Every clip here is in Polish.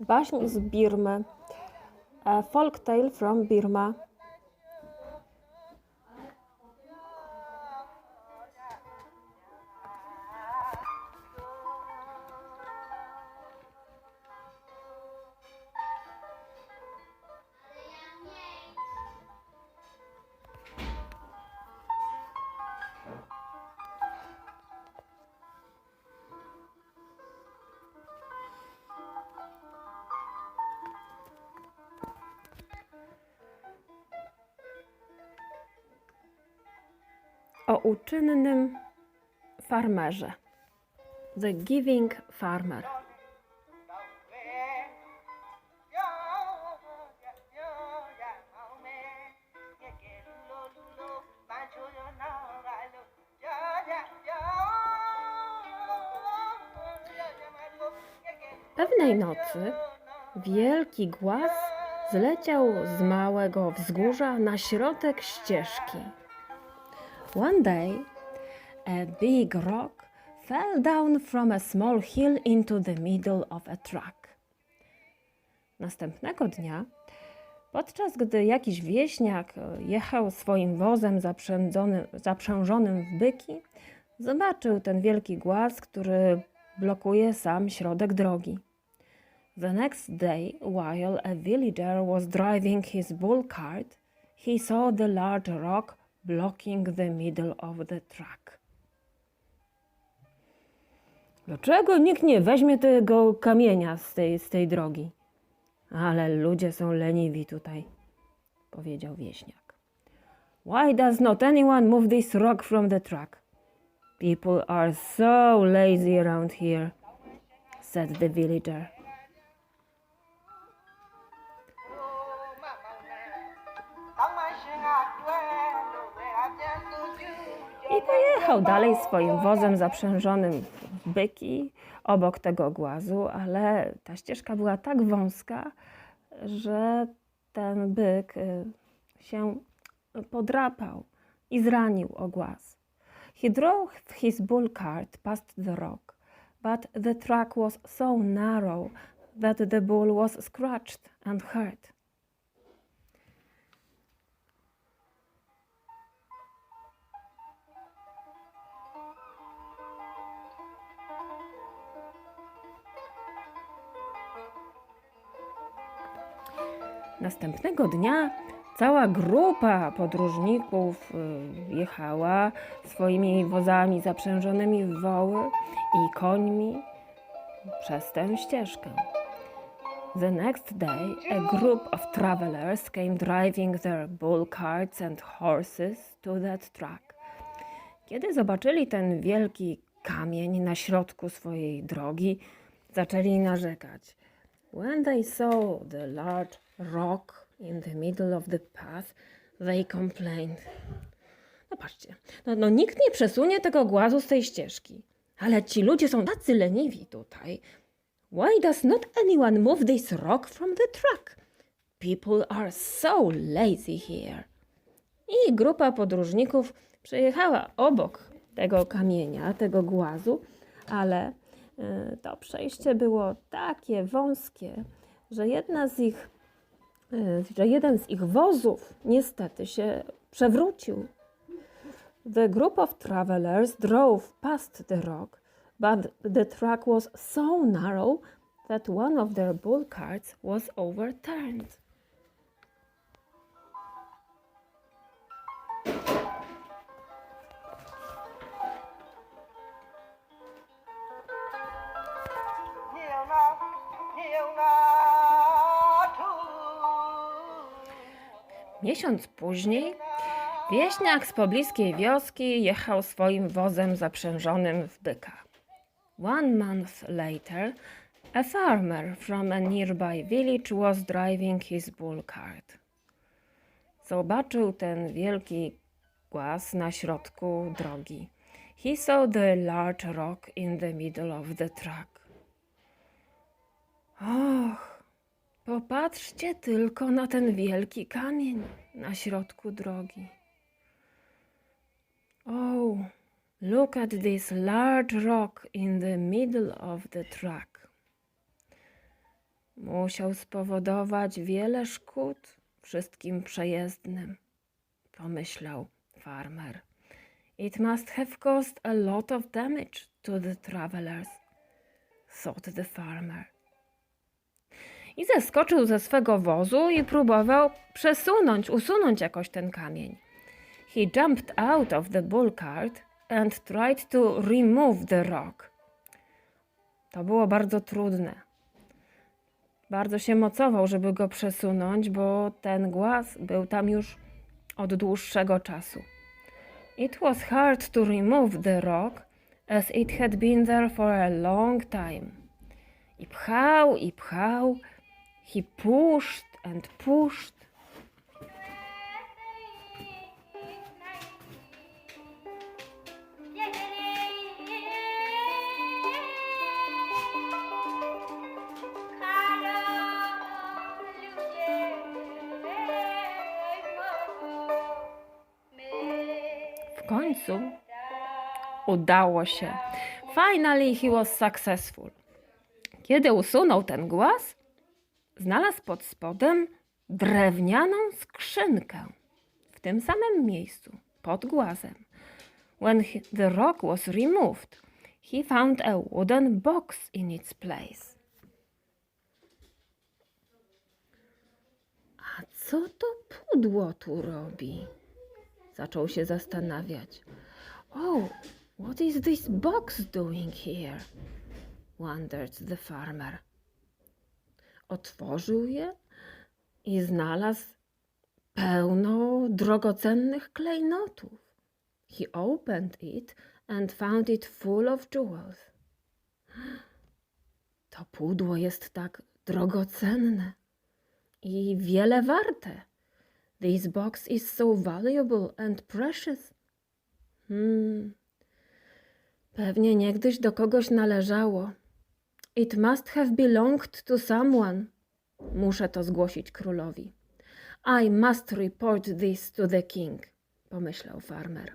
Baśń z Birmy. A folk tale from Burma. O uczynnym farmerze. The Giving Farmer. Pewnej nocy wielki głaz zleciał z małego wzgórza na środek ścieżki. One day, a big rock fell down from a small hill into the middle of a track. Następnego dnia, podczas gdy jakiś wieśniak e, jechał swoim wozem zaprzężonym w byki, zobaczył ten wielki głaz, który blokuje sam środek drogi. The next day, while a villager was driving his bull cart, he saw the large rock blocking the middle of the track. Dlaczego nikt nie weźmie tego kamienia z tej, z tej drogi? Ale ludzie są leniwi tutaj, powiedział wieśniak. Why does not anyone move this rock from the track? People are so lazy around here, said the villager. I pojechał dalej swoim wozem zaprzężonym w byki obok tego głazu, ale ta ścieżka była tak wąska, że ten byk y, się podrapał i zranił o głaz. He drove his bull cart past the rock, but the track was so narrow that the bull was scratched and hurt. Następnego dnia cała grupa podróżników y, jechała swoimi wozami zaprzężonymi w woły i końmi przez tę ścieżkę. The next day, a group of travelers came driving their bull carts and horses to that track. Kiedy zobaczyli ten wielki kamień na środku swojej drogi, zaczęli narzekać. When they saw the large rock in the middle of the path, they complained. No patrzcie, no, no nikt nie przesunie tego głazu z tej ścieżki. Ale ci ludzie są tacy leniwi tutaj. Why does not anyone move this rock from the track? People are so lazy here. I grupa podróżników przejechała obok tego kamienia, tego głazu, ale y, to przejście było takie wąskie, że jedna z ich, że jeden z ich wozów niestety się przewrócił. The group of travelers drove past the rock, but the track was so narrow that one of their bull carts was overturned. Miesiąc później wieśniak z pobliskiej wioski jechał swoim wozem zaprzężonym w byka. One month later, a farmer from a nearby village was driving his bull cart. Zobaczył ten wielki głaz na środku drogi. He saw the large rock in the middle of the track. Och, Popatrzcie tylko na ten wielki kamień na środku drogi. Oh, look at this large rock in the middle of the track. Musiał spowodować wiele szkód wszystkim przejezdnym, pomyślał farmer. It must have caused a lot of damage to the travelers, thought the farmer. I zeskoczył ze swego wozu i próbował przesunąć, usunąć jakoś ten kamień. He jumped out of the bull cart and tried to remove the rock. To było bardzo trudne. Bardzo się mocował, żeby go przesunąć, bo ten głaz był tam już od dłuższego czasu. It was hard to remove the rock, as it had been there for a long time. I pchał, i pchał. He pushed and pushed. W końcu udało się. Finally he was successful. Kiedy usunął ten głaz, znalazł pod spodem drewnianą skrzynkę w tym samym miejscu, pod głazem. When he, the rock was removed, he found a wooden box in its place. A co to pudło tu robi? Zaczął się zastanawiać. Oh, what is this box doing here? wondered the farmer. Otworzył je i znalazł pełno drogocennych klejnotów. He opened it and found it full of jewels. To pudło jest tak drogocenne i wiele warte. This box is so valuable and precious. Hmm. Pewnie niegdyś do kogoś należało. It must have belonged to someone. Muszę to zgłosić królowi. I must report this to the king, pomyślał farmer.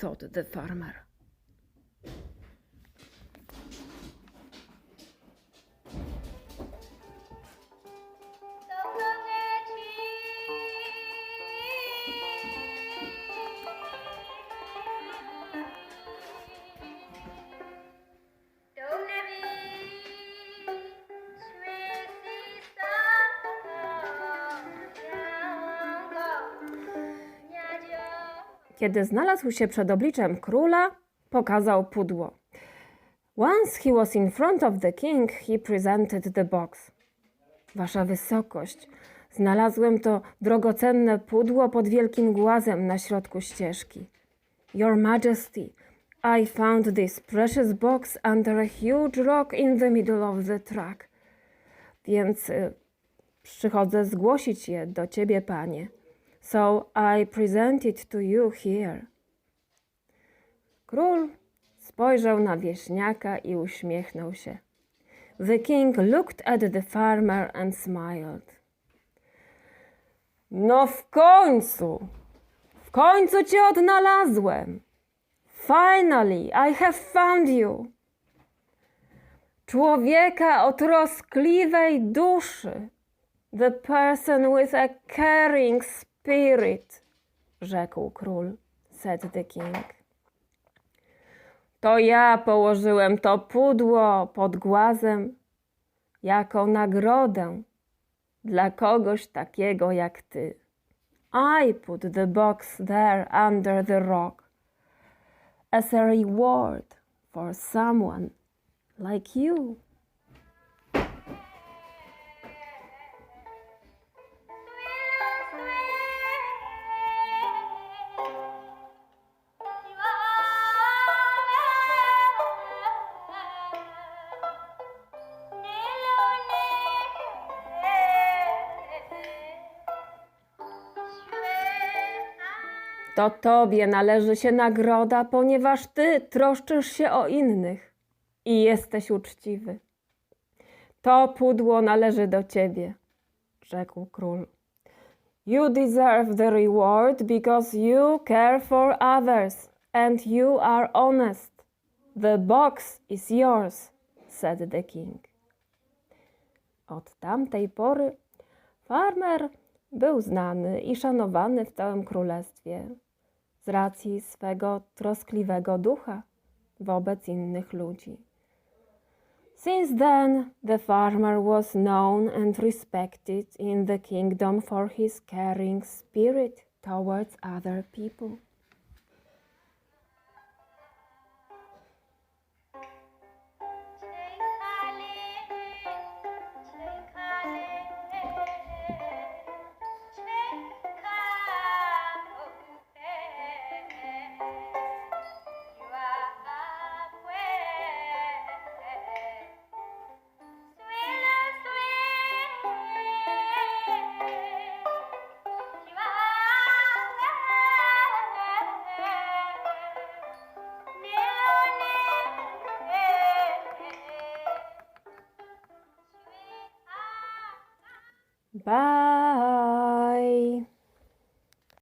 Thought the farmer. Kiedy znalazł się przed obliczem króla, pokazał pudło. Once he was in front of the king, he presented the box. Wasza wysokość, znalazłem to drogocenne pudło pod wielkim głazem na środku ścieżki. Your Majesty, I found this precious box under a huge rock in the middle of the track. Więc y, przychodzę zgłosić je do ciebie, panie. So I present it to you here. Król spojrzał na wieśniaka i uśmiechnął się. The king looked at the farmer and smiled. No w końcu! W końcu cię odnalazłem! Finally, I have found you! Człowieka o troskliwej duszy. The person with a caring spirit, rzekł król, said the king. To ja położyłem to pudło pod głazem jako nagrodę dla kogoś takiego jak ty. I put the box there under the rock as a reward for someone like you. To tobie należy się nagroda, ponieważ ty troszczysz się o innych i jesteś uczciwy. To pudło należy do ciebie, rzekł król. You deserve the reward because you care for others and you are honest. The box is yours, said the king. Od tamtej pory farmer był znany i szanowany w całym królestwie racji swego troskliwego ducha wobec innych ludzi. Since then, the farmer was known and respected in the kingdom for his caring spirit towards other people.